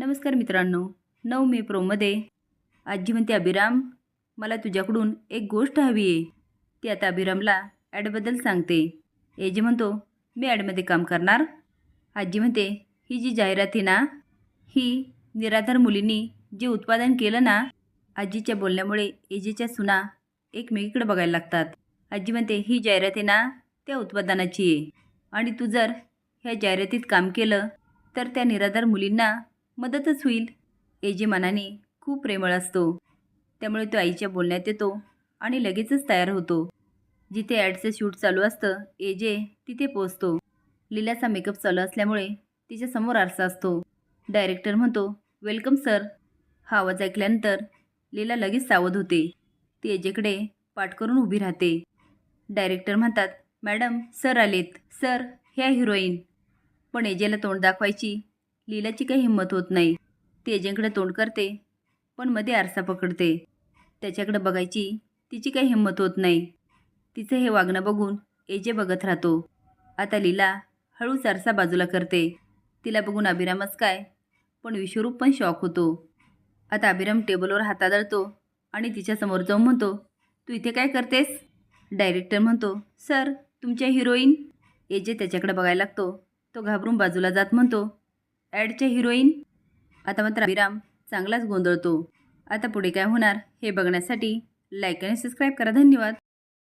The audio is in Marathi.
नमस्कार मित्रांनो नऊ मे प्रोमध्ये आजी म्हणते अभिराम मला तुझ्याकडून एक गोष्ट हवी आहे. ती आता अभिरामला ॲडबद्दल सांगते. एजी म्हणतो मी ॲडमध्ये काम करणार. आजी म्हणते ही जी जाहिरात आहे ना ही निराधार मुलींनी जे उत्पादन केलं ना आजीच्या बोलण्यामुळे एजीच्या सुना एकमेकीकडे बघायला लागतात. आजी म्हणते ही जाहिरात आहे ना त्या उत्पादनाची आहे. आणि तू जर ह्या जाहिरातीत काम केलं तर त्या निराधार मुलींना मदतच होईल. एजे मनाने खूप प्रेमळ असतो. त्यामुळे तो आईच्या बोलण्यात येतो आणि लगेचच तयार होतो. जिथे ॲडचं शूट चालू असतं एजे तिथे पोचतो लीलाचा मेकअप चालू असल्यामुळे तिच्यासमोर आरसा असतो. डायरेक्टर म्हणतो वेलकम सर. हा आवाज ऐकल्यानंतर लीला लगेच सावध होते. ती एजेकडे पाठ करून उभी राहते. डायरेक्टर म्हणतात मॅडम सर आलेत. सर ह्या हिरोईन. पण एजेला तोंड दाखवायची लीलाची काही हिंमत होत नाही. ती एजेंकडे तोंड करते पण मध्ये आरसा पकडते. त्याच्याकडे बघायची तिची काही हिंमत होत नाही. तिचं हे वागणं बघून एजे बघत राहतो. आता लीला हळूच आरसा बाजूला करते. तिला बघून अभिरामच काय पण विश्वरूप पण शॉक होतो. आता अभिराम टेबलवर हातादळतो आणि तिच्यासमोर जाऊन म्हणतो तू इथे काय करतेस? डायरेक्टर म्हणतो सर तुमच्या हिरोईन. एजे त्याच्याकडे बघायला लागतो. तो घाबरून बाजूला जात म्हणतो ॲडच्या हिरोईन. आता मात्र अभिराम चांगलाच गोंधळतो. आता पुढे काय होणार हे बघण्यासाठी लाईक आणि सबस्क्राईब करा. धन्यवाद.